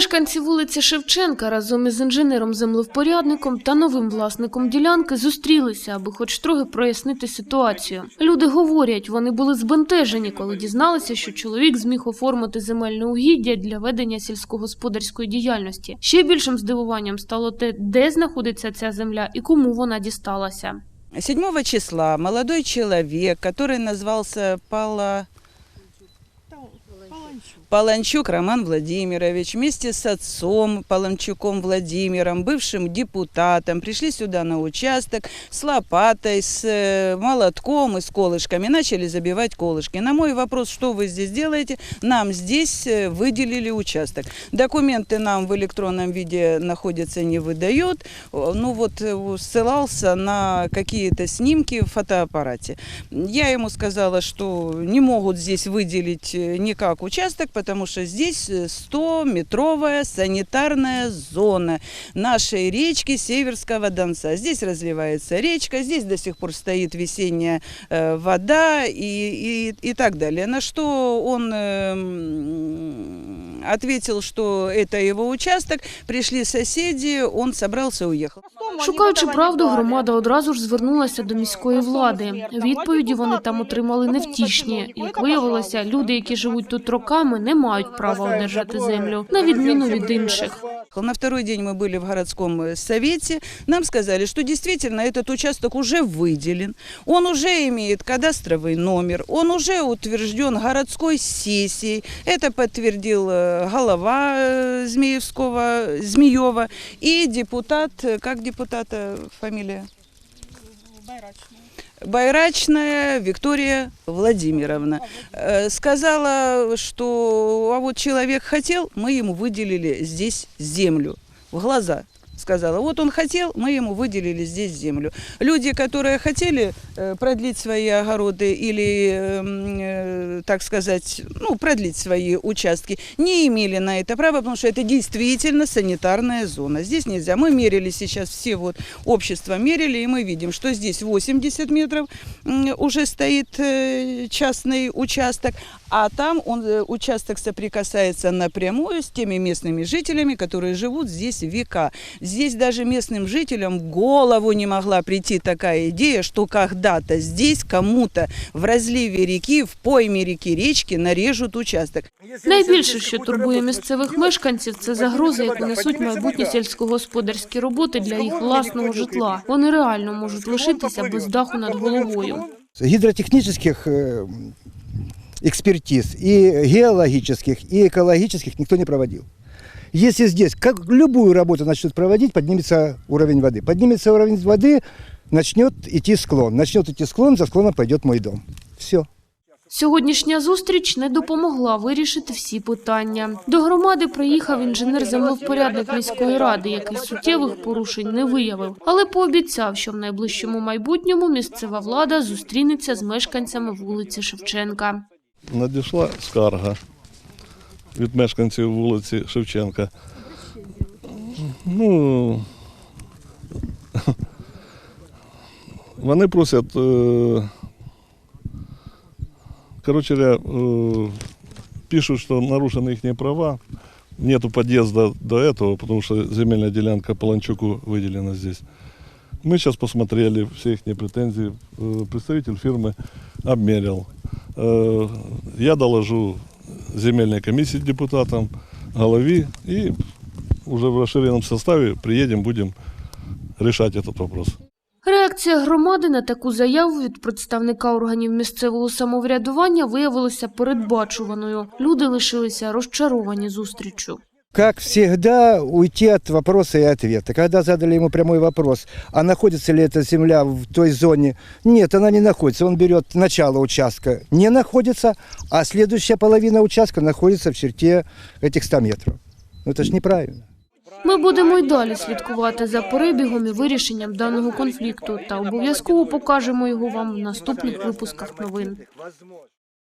Мешканці вулиці Шевченка разом із інженером-землевпорядником та новим власником ділянки зустрілися, аби хоч трохи прояснити ситуацію. Люди говорять, вони були збентежені, коли дізналися, що чоловік зміг оформити земельне угіддя для ведення сільськогосподарської діяльності. Ще більшим здивуванням стало те, де знаходиться ця земля і кому вона дісталася. 7 числа молодой человек, который назвался Пала... Паланчук Роман Владимирович вместе с отцом Паланчуком Владимиром, бывшим депутатом, пришли сюда на участок с лопатой, с э, молотком и с колышками, начали забивать колышки. На мой вопрос, что вы здесь делаете, нам здесь э, выделили участок. Документы нам в электронном виде находятся, не выдают. Ну вот э, ссылался на какие-то снимки в фотоаппарате. Я ему сказала, что не могут здесь выделить никак участок, потому что здесь э, 100-метровая санитарная зона нашей речки Северского Донца. Здесь разливается речка, здесь до сих пор стоит весенняя э, вода и, и, и так далее. На что он э, м, ответил, что это его участок. Пришли соседи, он собрался уехал. Шукаючи правду, громада одразу ж звернулася до міської влади. Відповіді вони там отримали невтішні. Як виявилося, люди, які живуть тут роками, не мають права одержати землю, на відміну від інших. На второй день мы были в городском э, совете. Нам сказали, что действительно этот участок уже выделен, он уже имеет кадастровый номер, он уже утвержден городской сессией. Это подтвердил э, голова э, Змеевского, Змеева и депутат, э, как депутата фамилия? Байрачная Виктория Владимировна Э, сказала, что а вот человек хотел, мы ему выделили здесь землю в глаза. Сказала, вот он хотел, мы ему выделили здесь землю. Люди, которые хотели э, продлить свои огороды или, эм, э, так сказать, ну, продлить свои участки, не имели на это права, потому что это действительно санитарная зона. Здесь нельзя. Мы мерили сейчас все вот общества мерили, и мы видим, что здесь 80 метров м, уже стоит э, частный участок, а там он, э, участок соприкасается напрямую с теми местными жителями, которые живут здесь века. Здесь даже местным жителям в голову не могла прийти такая идея, что когда-то здесь кому-то в разливе реки, в пойме реки речки нарежут участок. Найбільше, що турбує місцевих мешканців, це загрози, яку несуть майбутні сільськогосподарські роботи для їх власного житла. Вони реально можуть лишитися без даху над головою. гидротехнических э, экспертиз и геологических, и экологических никто не проводил. Если здесь, как любую работу начнут проводить, поднимется уровень воды. Поднимется уровень воды, начнет идти склон. Начнет идти склон, за склоном пойдет мой дом. Все. Сьогоднішня зустріч не допомогла вирішити всі питання. До громади приїхав інженер-землевпорядник міської ради, який суттєвих порушень не виявив, але пообіцяв, що в найближчому майбутньому місцева влада зустрінеться з мешканцями вулиці Шевченка. надійшла скарга від мешканців вулиці Шевченка. Ну, вони просять, е, короче говоря, е, пишут, что нарушены их права, нету подъезда до этого, потому что земельная делянка Паланчуку выделена здесь. Мы сейчас посмотрели все их претензии. Э, Представитель фирмы обмерил. Э, Я доложу земельной комиссии депутатам, голове и уже в расширенном составе приедем, будем решать этот вопрос. Реакція громади на таку заяву від представника органів місцевого самоврядування виявилася передбачуваною. Люди лишилися розчаровані зустрічю. Как всегда, уйти от вопроса и ответа. Когда задали ему прямой вопрос, а находится ли эта земля в той зоне, нет, она не находится. Он берет начало участка, не находится, а следующая половина участка находится в черте этих 100 метров. Ну это же неправильно. Ми будемо й далі слідкувати за перебігом і вирішенням даного конфлікту та обов'язково покажемо його вам в наступних випусках новин.